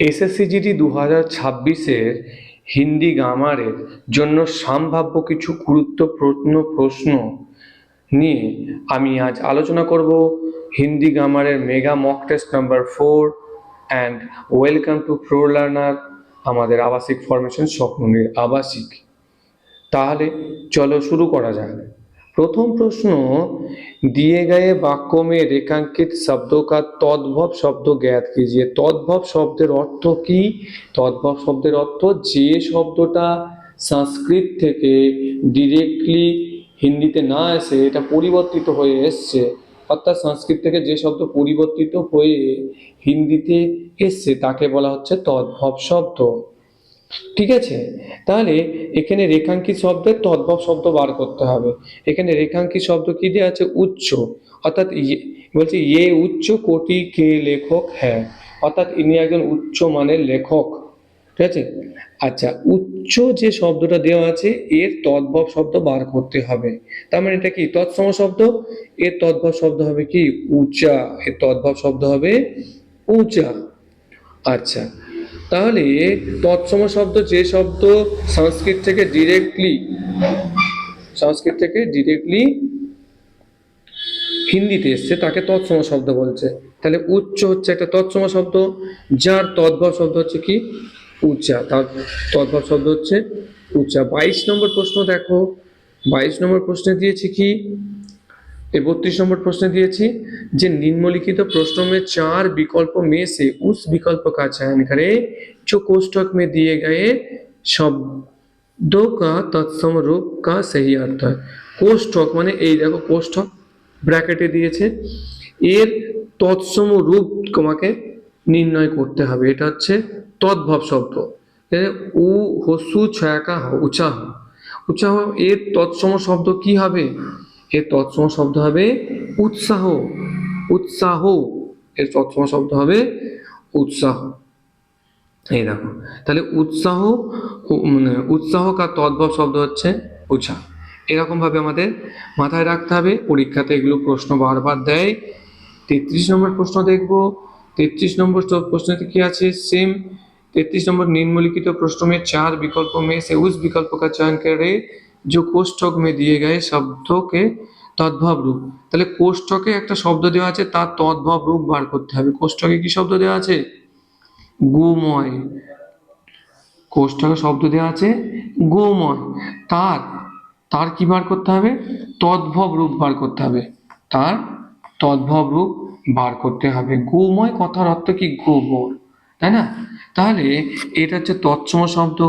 SSC GD দু হাজার ছাব্বিশের হিন্দি গ্রামারের জন্য সম্ভাব্য কিছু গুরুত্বপূর্ণ প্রশ্ন নিয়ে আমি আজ আলোচনা করব। হিন্দি গ্রামারের mega mock test number four and welcome to pro learner, আমাদের আবাসিক ফরমেশন স্বপ্নের আবাসিক। তাহলে চলো শুরু করা যাক। প্রথম প্রশ্ন, দিয়ে গায়ে বাক্য মে রেখাঙ্কিত শব্দ কা তদ্ভব শব্দ জ্ঞাত কিজিয়ে তদ্ভব শব্দের অর্থ কি? তদ্ভব শব্দের অর্থ যে শব্দটা সংস্কৃত থেকে ডিরেক্টলি হিন্দিতে না এসে এটা পরিবর্তিত হয়ে এসছে, অর্থাৎ সংস্কৃত থেকে যে শব্দ পরিবর্তিত হয়ে হিন্দিতে এসছে, তাকে বলা হচ্ছে তদ্ভব শব্দ। ঠিক আছে? তাহলে এখানে রেখাঙ্কিত শব্দের তদ্ভব শব্দ বার করতে হবে। এখানে রেখাঙ্কিত শব্দ কি দেওয়া আছে? উচ্চ। অর্থাৎ ইয়ে বলছে ইয়ে উচ্চ কোটি কে লেখক? হ্যাঁ। অর্থাৎ ইনি একজন উচ্চ মানের লেখক। ঠিক আছে? আচ্ছা উচ্চ যে শব্দটা দেওয়া আছে, এর তদ্ভব শব্দ বার করতে হবে। তার মানে এটা কি? তৎসম শব্দ? এর তদ্ভব শব্দ হবে কি? উঁচা। এর তদ্ভব শব্দ হবে উঁচা। আচ্ছা তাহলে তৎসম শব্দ যে শব্দ সংস্কৃত থেকে ডিরেক্টলি সংস্কৃত থেকে ডিরেক্টলি হিন্দিতে এসছে, তাকে তৎসম শব্দ বলছে। তাহলে উচ্চ হচ্ছে একটা তৎসম শব্দ, যার তদ্ভব শব্দ হচ্ছে কি? উচ্চা। তার তদ্ভব শব্দ হচ্ছে উচ্চা। বাইশ নম্বর প্রশ্ন দেখো। বাইশ নম্বর প্রশ্নে দিয়েছি কি? ये बत्तीस नंबर प्रश्न दिए थी जे निम्नलिखित प्रश्नों में चार विकल्पों में से उस विकल्प का चयन करें जो कोष्ठक में दिए गए शब्दों का तत्सम रूप का सही अर्थ है কোষ্ঠক মানে এই দেখো কোষ্ঠক ব্র্যাকেটে দিয়েছে এর তৎসম রূপ তোমাকে নির্ণয় করতে হবে এটা হচ্ছে তদ্ভব শব্দ এ উ হসু ছয়াকা হ উচাহ উচাহ এর তৎসম শব্দ কি হবে এর তৎসম শব্দ হবে উৎসাহ উৎসাহ এর তৎসম শব্দ হবে উৎসাহ এই দেখো তাহলে উৎসাহ উ- মানে উৎসাহ কার তদ্ভব শব্দ হচ্ছে উৎসাহ এরকম ভাবে আমাদের মাথায় রাখতে হবে পরীক্ষাতে এগুলো প্রশ্ন বারবার দেয় তেত্রিশ নম্বর প্রশ্ন দেখব তেত্রিশ নম্বর চ- প্রশ্নতে কি আছে সেম तैतीस नंबर निम्नलिखित प्रश्नों में चार विकल्पों में से उस विकल्प का चयन करें যে কোষ্টক মে দিয়ে গায়ে শব্দকে তদ্ভব রূপ। তাহলে কোষ্ঠকে একটা শব্দ দেওয়া আছে, তার তদ্ভব রূপ বার করতে হবে। কোষ্ঠকে কি শব্দ দেওয়া আছে? গোময়। কোষ্ঠকে শব্দ দেওয়া আছে, গোময়। তার তার কি বার করতে হবে? তদ্ভব রূপ বার করতে হবে। তার তদ্ভব রূপ বার করতে হবে। গোময় কথার অর্থ কি? গোবর তাই না? তাহলে এটা হচ্ছে তৎসম শব্দ।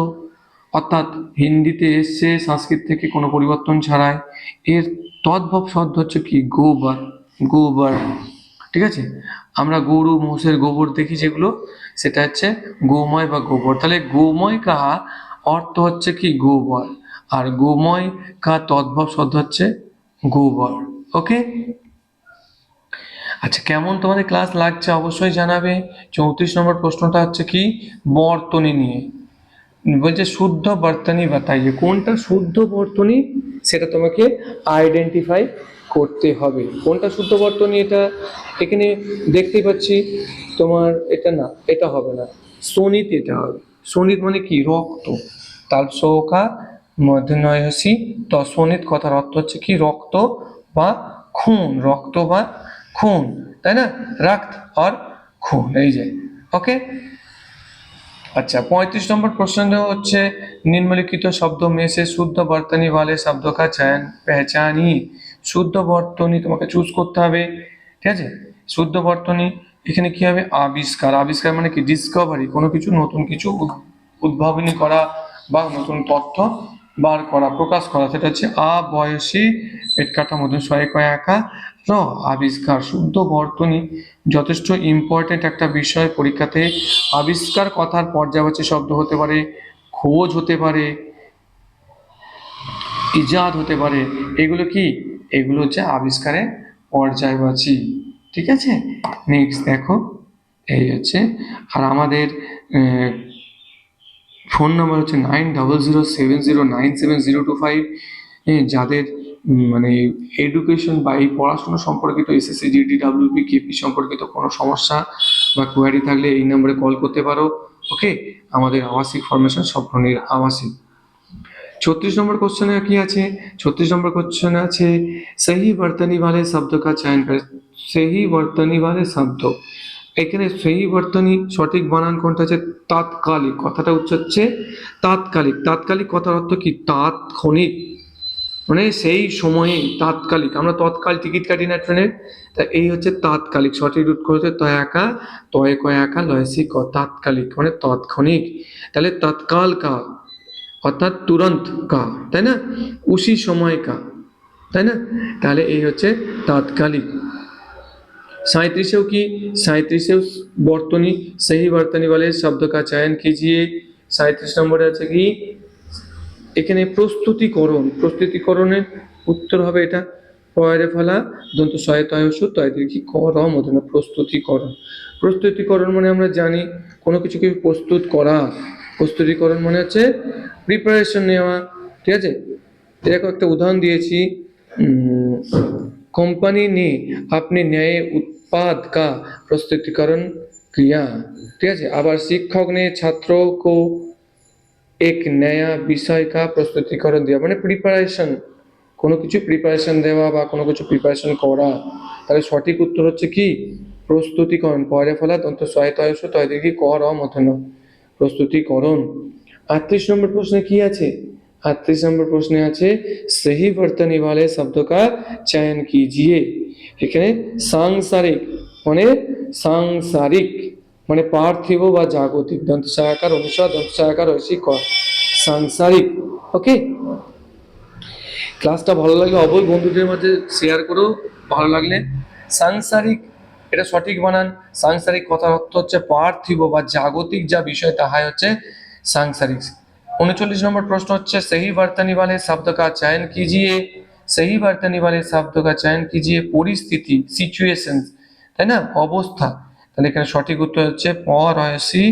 অর্থাৎ হিন্দিতে এসছে সংস্কৃত থেকে কোনো পরিবর্তন ছাড়াই এর তদ্ভব শব্দ হচ্ছে কি? গোবর গোবর। ঠিক আছে? আমরা গরু, মোষের গোবর দেখি যেগুলো, সেটা হচ্ছে গোময় বা গোবর। তাহলে গোময় কা অর্থ হচ্ছে কি? গোবর। আর গোময় কা তদ্ভব শব্দ হচ্ছে গোবর। ওকে? আচ্ছা কেমন তোমাদের ক্লাস লাগছে অবশ্যই জানাবে। চৌত্রিশ নম্বর প্রশ্নটা হচ্ছে কি? বর্তনী নিয়ে। বলছে শুদ্ধ বর্তনী বাতাইয়ে কোনটা শুদ্ধ বর্তনী সেটা তোমাকে আইডেন্টিফাই করতে হবে। কোনটা শুদ্ধ বর্তনী এটা? এখানে দেখতেই পাচ্ছি তোমার এটা না, এটা হবে না। সনিত এটা হবে। সনিত মানে কি? রক্ত। তাল সৌকা মধ্যনয়সী। তো সনিত কথার অর্থ হচ্ছে কি? রক্ত বা খুন। রক্ত বা খুন, তাই না? রক্ত আর খুন, এই যে। ওকে আচ্ছা পঁয়ত্রিশ নম্বর প্রশ্ন হচ্ছে, নিম্নলিখিত শব্দ মেসে শুদ্ধ বর্তনী বলে শব্দ কা পেহচানি। শুদ্ধ বর্তনী তোমাকে চুজ করতে হবে, ঠিক আছে? শুদ্ধ বর্তনী, এখানে কি হবে? আবিষ্কার। আবিষ্কার মানে কি? ডিসকভারি কোনো কিছু নতুন কিছু উদ্ভাবনী করা বা নতুন তথ্য বার করা, প্রকাশ করা, সেটা হচ্ছে আ বয়সী পেট কাটা মধ্যে ছয় কয় একা র, আবিষ্কার, শুদ্ধ বর্তনী, যথেষ্ট ইম্পর্টেন্ট একটা বিষয়, পরীক্ষাতে আবিষ্কার কথার পর্যায়বাচী শব্দ হতে পারে, খোঁজ হতে পারে, ইজাদ হতে পারে, এগুলো কি? এগুলো হচ্ছে আবিষ্কারের পর্যায়বাচী, ঠিক আছে? নেক্সট দেখো, এই হচ্ছে, আর আমাদের ফোন নাম্বার হচ্ছে nine double zero seven zero nine seven zero two five যাদের উম, মানে এডুকেশন বা এই পড়াশোনা সম্পর্কিত এসএসসি জিডি ডাব্লিউপি কেপি সম্পর্কিত কোনো সমস্যা বা কোয়ারি থাকলে এই নম্বরে কল করতে পারো ওকে আমাদের আবাসিক ফরমেশন স্বপ্ননীর আবাসিক ছত্রিশ নম্বর কোশ্চেনে কি আছে ছত্রিশ নম্বর কোশ্চেনে আছে সহি বর্তনী वाले शब्द का चयन करें सही বর্তনী वाले শব্দ এখানে সেই বর্তনী সঠিক বানান কোনটা আছে তাৎকালিক, কথাটা হচ্ছে তাৎকালিক। তাৎকালিক কথার অর্থ কি? তাৎক্ষণিক। মানে সেই সময়ে তাৎকালিক। আমরা তৎকাল টিকিট কাটি না ট্রেনের তা এই হচ্ছে তাৎকালিক। সঠিক রুট করেছে তয় একা তয় কয় একা লয়সি ক। তাৎকালিক মানে তৎক্ষণিক। তাহলে তৎকাল কা, অর্থাৎ তুরন্ত কা, তাই না? উসি সময় কা, তাই না? তাহলে এই হচ্ছে তাৎকালিক। सैंतीसों की सैंतीसों बर्तनी सही बर्तनी वाले शब्द का चयन कीजिए सैंतीस নম্বরে আছে কি এখানে প্রস্তুতিকরণ প্রস্তুতিকরণের উত্তর হবে এটা পয়েরে ফেলা দন্ত শয়ে তয় ওষুধ তয় কি করম অধীন প্রস্তুতিকরণ প্রস্তুতিকরণ মানে আমরা জানি কোনো কিছুকে প্রস্তুত করা প্রস্তুতিকরণ মানে হচ্ছে প্রিপারেশন নেওয়া ঠিক আছে এরকম একটা উদাহরণ দিয়েছি कंपनी ने अपने नए उत्पाद का प्रस्तुतिकरण किया ঠিক আছে আবার শিক্ষক ने छात्रों को एक नया বিষয় का প্রস্তুতিকরণ দেওয়া মানে প্রিপারেশন কোনো কিছু প্রিপারেশন দেওয়া বা কোনো কিছু প্রিপারেশন করা তাহলে সঠিক উত্তর হচ্ছে কি প্রস্তুতিকরণ পরে ফলা দন্ত ছয় তয়স তয় দেখি কর মতন প্রস্তুতিকরণ আটত্রিশ নম্বর প্রশ্নে কি আছে আটত্রিশ নম্বর প্রশ্নে আছে সহি বর্তনী वाले শব্দ का চয়ন कीजिए এখানে সাংসারিক মানে সাংসারিক মানে পার্থিব বা জাগতিক দন্ত ছায়াকার অনুসার দন্ত ছায়াকার হয়েছে ক, সাংসারিক ওকে ক্লাসটা ভালো লাগলে অবশ্যই বন্ধুদের মাঝে শেয়ার করো, ভালো লাগলে। সাংসারিক, এটা সঠিক বানান। সাংসারিক কথার অর্থ হচ্ছে পার্থিব বা জাগতিক যা বিষয়, তাহাই হচ্ছে সাংসারিক। উনচল্লিশ নম্বর প্রশ্ন হচ্ছে সেই বার্তানি বালে শব্দ কা চয়ন কিজিয়ে? सही बर्तनी वाले शब्द का चयन कीजिए পরিস্থিতি সিচুয়েশন তাই না অবস্থা তাহলে এখানে সঠিক উত্তর হচ্ছে পরয়সী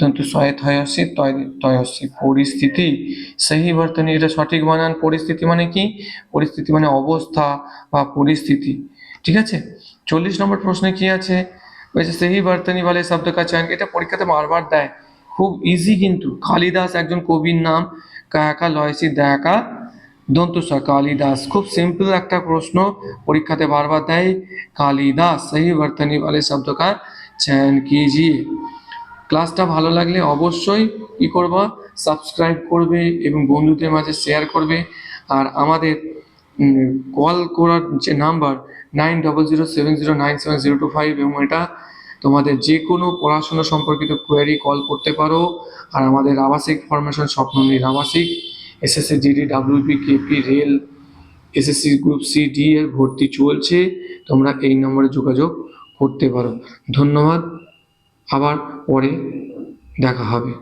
দন্তু সয়েত হয়সী তয় তয়সী পরিস্থিতি সহি বর্তনী এটা সঠিক বানান পরিস্থিতি মানে কি পরিস্থিতি মানে অবস্থা বা পরিস্থিতি ঠিক আছে চল্লিশ নম্বর প্রশ্নে কি আছে বলছে সহি বর্তনী वाले শব্দ का चयन এটা পরীক্ষাতে বারবার দেয় খুব ইজি কিন্তু কালিদাস একজন কবির নাম কায়াকা লয়সি দয়াকা দন্ত কালিদাস খুব সিম্পল একটা প্রশ্ন পরীক্ষাতে বারবার দেয়। কালিদাস, সেই বর্তনি বলে শব্দ কার চয়ন ক্লাসটা ভালো লাগলে অবশ্যই কি করবা? সাবস্ক্রাইব করবে এবং বন্ধুদের মাঝে শেয়ার করবে। আর আমাদের কল করার যে number nine double zero seven zero nine seven zero two five এবং এটা তোমাদের যে কোনো পড়াশোনা সম্পর্কিত কোয়ারি কল করতে পারো। আর আমাদের আবাসিক ফরমেশন স্বপ্ননীর আবাসিক। SSC, GD WP KP rail, SSC group C, D এর ভর্তি চলছে। তোমরা এই নম্বরে যোগাযোগ করতে পারো। ধন্যবাদ। আবার পরে দেখা হবে।